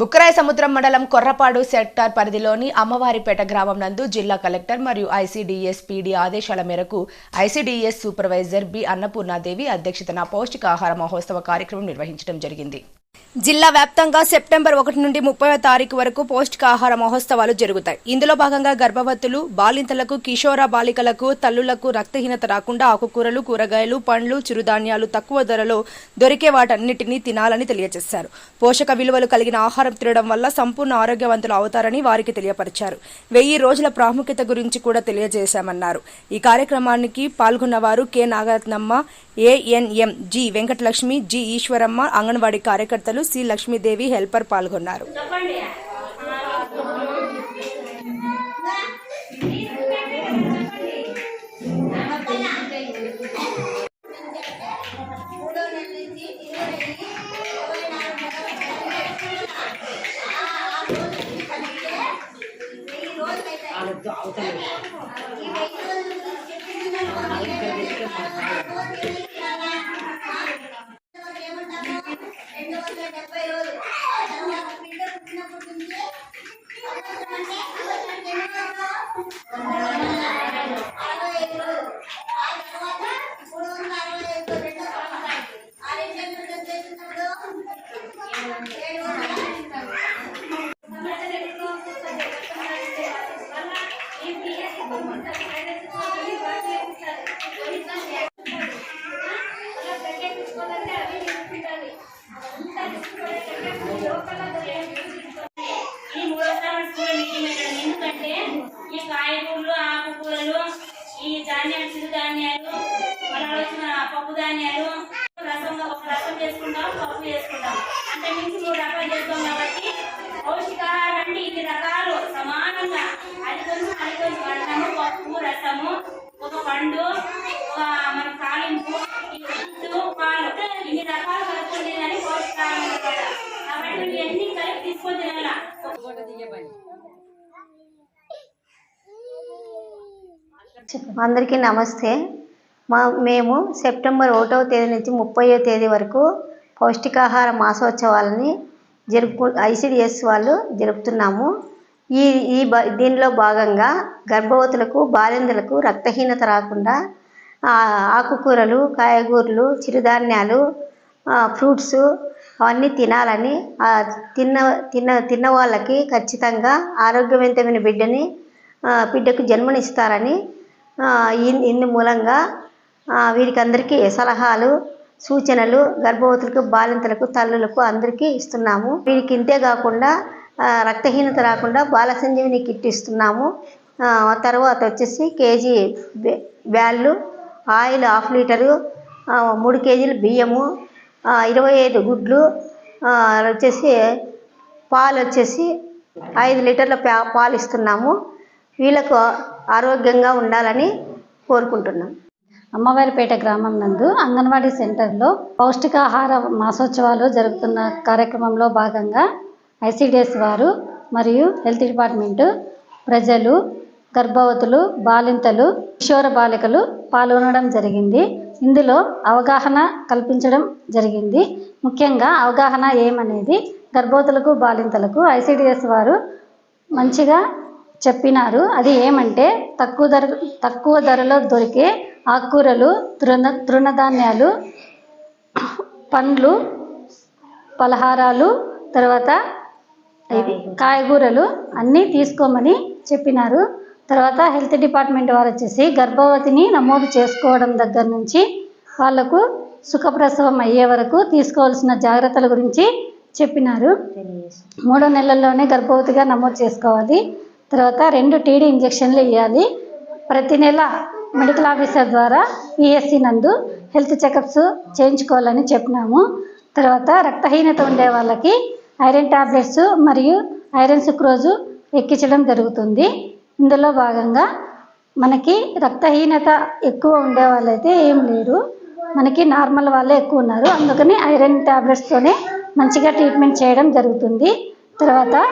బుక్కరాయ సముద్రం మండలం కొర్రపాడు సెక్టార్ పరిధిలోని అమ్మవారిపేట గ్రామం నందు జిల్లా కలెక్టర్ మరియు ఐసీడీఎస్ పీడీ ఆదేశాల మేరకు ఐసీడీఎస్ సూపర్వైజర్ బి అన్నపూర్ణాదేవి అధ్యక్షతన పౌష్టికాహార మహోత్సవ కార్యక్రమం నిర్వహించడం జరిగింది. జిల్లా వ్యాప్తంగా సెప్టెంబర్ ఒకటి నుండి ముప్పై తారీఖు వరకు పౌష్టికాహార మహోత్సవాలు జరుగుతాయి. ఇందులో భాగంగా గర్భవతులు బాలింతలకు కిషోర బాలికలకు తల్లులకు రక్తహీనత రాకుండా ఆకుకూరలు కూరగాయలు పండ్లు చిరుధాన్యాలు తక్కువ ధరలో దొరికే వాటన్నిటినీ తినాలని తెలియజేశారు. పోషక విలువలు కలిగిన ఆహారం తినడం వల్ల సంపూర్ణ ఆరోగ్యవంతులు అవుతారని వారికి తెలియపరిచారు. వెయ్యి రోజుల ప్రాముఖ్యత గురించి కూడా తెలియజేశామన్నారు. ఈ కార్యక్రమానికి పాల్గొన్నవారు K. Nagarathnamma ANM G. Venkatalakshmi G. Eswaramma anganwadi కార్యకర్తలు సి. లక్ష్మీదేవి హెల్పర్ పాల్గొన్నారు. ఈ మూడో తరగతి స్కూల్ ఎందుకంటే ఈ కాయగూరలు ఆకుకూరలు ఈ ధాన్యాలు చిరుధాన్యాలు మన వచ్చిన పప్పు ధాన్యాలు రసం ఒక రసం చేసుకుంటాం పప్పు చేసుకుంటాం అంటే మించి మూడు రకాలు చేస్తాం కాబట్టి పౌష్టికాహారం అంటే ఇన్ని రకాలు సమానంగా. అది కొంచెం అది కొంచెం. అన్నము పప్పు రసము ఒక పండు ఒక మన కాలింపు గుడ్డు పాలు. ఇన్ని రకాలు కలుపుకుంటే కానీ పౌష్టికాహారం కాబట్టి ఇవన్నీ కలిపి తీసుకొని తినాల. అందరికీ నమస్తే. మా మేము సెప్టెంబర్ ఒకటవ తేదీ నుంచి ముప్పయో తేదీ వరకు పౌష్టికాహార మాసోత్సవాలని జరుపు ఐసిడిఎస్ వాళ్ళు జరుపుతున్నాము. ఈ ఈ బ దీనిలో భాగంగా గర్భవతులకు బాలింతలకు రక్తహీనత రాకుండా ఆకుకూరలు కాయగూరలు చిరుధాన్యాలు ఫ్రూట్స్ అవన్నీ తినాలని తిన్న తిన్న తిన్న వాళ్ళకి ఖచ్చితంగా ఆరోగ్యవంతమైన బిడ్డని బిడ్డకు జన్మనిస్తారని ఇన్- ఇందు మూలంగా వీరికందరికీ వీరికి అందరికీ సలహాలు సూచనలు గర్భవతులకు బాలింతలకు తల్లులకు అందరికీ ఇస్తున్నాము. వీరికి ఇంతే కాకుండా రక్తహీనత రాకుండా బాల సంజీవిని కిట్ ఇస్తున్నాము. తర్వాత వచ్చేసి కేజీ బ్యాళ్ళు ఆయిల్ హాఫ్ లీటరు మూడు కేజీలు బియ్యము ఇరవై ఐదు గుడ్లు వచ్చేసి పాలు వచ్చేసి ఐదు లీటర్ల పా- పాలు ఇస్తున్నాము. వీళ్ళకు ఆరోగ్యంగా ఉండాలని కోరుకుంటున్నాం. అమ్మవారిపేట గ్రామం నందు అంగన్వాడీ సెంటర్లో పౌష్టికాహార మాసోత్సవాలు జరుగుతున్న కార్యక్రమంలో భాగంగా ఐసిడిఎస్ వారు మరియు హెల్త్ డిపార్ట్మెంటు ప్రజలు గర్భవతులు బాలింతలు కిషోర బాలికలు పాల్గొనడం జరిగింది. ఇందులో అవగాహన కల్పించడం జరిగింది. ముఖ్యంగా అవగాహన ఏమనేది గర్భవతులకు బాలింతలకు ఐసిడిఎస్ వారు మంచిగా చెప్పినారు. అది ఏమంటే తక్కువ ధర తక్కువ ధరలో దొరికే ఆకుకూరలు తృణ తృణధాన్యాలు పండ్లు పలహారాలు తర్వాత ఇది కాయగూరలు అన్నీ తీసుకోమని చెప్పినారు. తర్వాత హెల్త్ డిపార్ట్మెంట్ వారు వచ్చేసి గర్భవతిని నమోదు చేసుకోవడం దగ్గర నుంచి వాళ్ళకు సుఖప్రసవం అయ్యే వరకు తీసుకోవాల్సిన జాగ్రత్తల గురించి చెప్పినారు. మూడో నెలల్లోనే గర్భవతిగా నమోదు చేసుకోవాలి. తర్వాత రెండు టీడీ ఇంజక్షన్లు ఇవ్వాలి ప్రతి నెల మెడికల్ ఆఫీసర్ ద్వారా ఈఎస్సీ నందు హెల్త్ చెకప్స్ చేయించుకోవాలని చెప్పినాము. తర్వాత రక్తహీనత ఉండే వాళ్ళకి ఐరన్ టాబ్లెట్స్ మరియు ఐరన్ సుక్రోజు ఎక్కించడం జరుగుతుంది. ఇందులో భాగంగా మనకి రక్తహీనత ఎక్కువ ఉండే వాళ్ళైతే ఏం లేరు. మనకి నార్మల్ వాళ్ళే ఎక్కువ ఉన్నారు. అందుకని ఐరన్ ట్యాబ్లెట్స్తోనే మంచిగా ట్రీట్మెంట్ చేయడం జరుగుతుంది. తర్వాత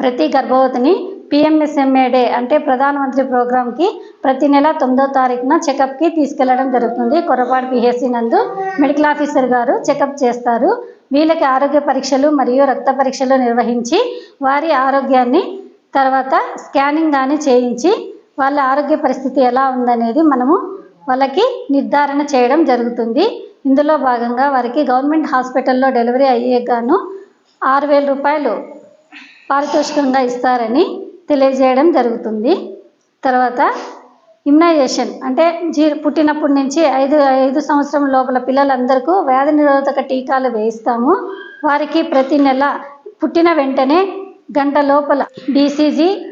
ప్రతి గర్భవతిని పిఎంఎస్ఎంఏడే అంటే ప్రధానమంత్రి ప్రోగ్రాంకి ప్రతి నెల తొమ్మిదో తారీఖున చెకప్కి తీసుకెళ్ళడం జరుగుతుంది. కొరపాడు పిహెచ్సి నందు మెడికల్ ఆఫీసర్ గారు చెకప్ చేస్తారు. వీళ్ళకి ఆరోగ్య పరీక్షలు మరియు రక్త పరీక్షలు నిర్వహించి వారి ఆరోగ్యాన్ని తర్వాత స్కానింగ్ కానీ చేయించి వాళ్ళ ఆరోగ్య పరిస్థితి ఎలా ఉందనేది మనము వాళ్ళకి నిర్ధారణ చేయడం జరుగుతుంది. ఇందులో భాగంగా వారికి గవర్నమెంట్ హాస్పిటల్లో డెలివరీ అయ్యే గాను ఆరు వేల రూపాయలు పారితోషికంగా ఇస్తారని తెలియజేయడం జరుగుతుంది. తర్వాత ఇమ్యునైజేషన్ అంటే జీ పుట్టినప్పటి నుంచి ఐదు ఐదు సంవత్సరం లోపల పిల్లలందరికీ వ్యాధి నిరోధక టీకాలు వేయిస్తాము. వారికి ప్రతి నెల పుట్టిన వెంటనే గంట లోపల బీసీజీ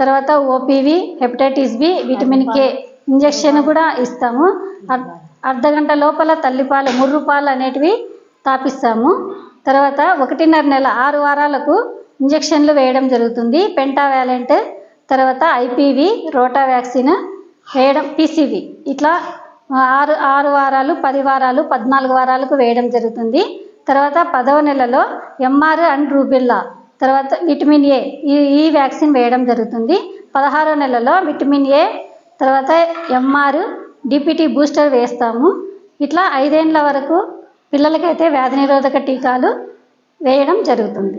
తర్వాత OPV hepatitis B vitamin K injection కూడా ఇస్తాము. అర్- అర్ధ గంట లోపల తల్లిపాలు ముర్రుపాలు అనేటివి తాపిస్తాము. తర్వాత ఒకటిన్నర నెల ఆరు వారాలకు ఇంజెక్షన్లు వేయడం జరుగుతుంది. పెంటావ్యాలెంట్ తర్వాత ఐపీవి రోటా వ్యాక్సిన్ వేయడం పీసీవి. ఇట్లా ఆరు ఆరు వారాలు పది వారాలు పద్నాలుగు వారాలకు వేయడం జరుగుతుంది. తర్వాత పదవ నెలలో ఎంఆర్ అండ్ రూబిల్లా తర్వాత విటమిన్ ఏ ఈ ఈ వ్యాక్సిన్ వేయడం జరుగుతుంది. పదహారో నెలలో విటమిన్ ఏ తర్వాత ఎంఆర్ డిపిటి బూస్టర్ వేస్తాము. ఇట్లా ఐదేండ్ల వరకు పిల్లలకైతే వ్యాధి నిరోధక టీకాలు వేయడం జరుగుతుంది.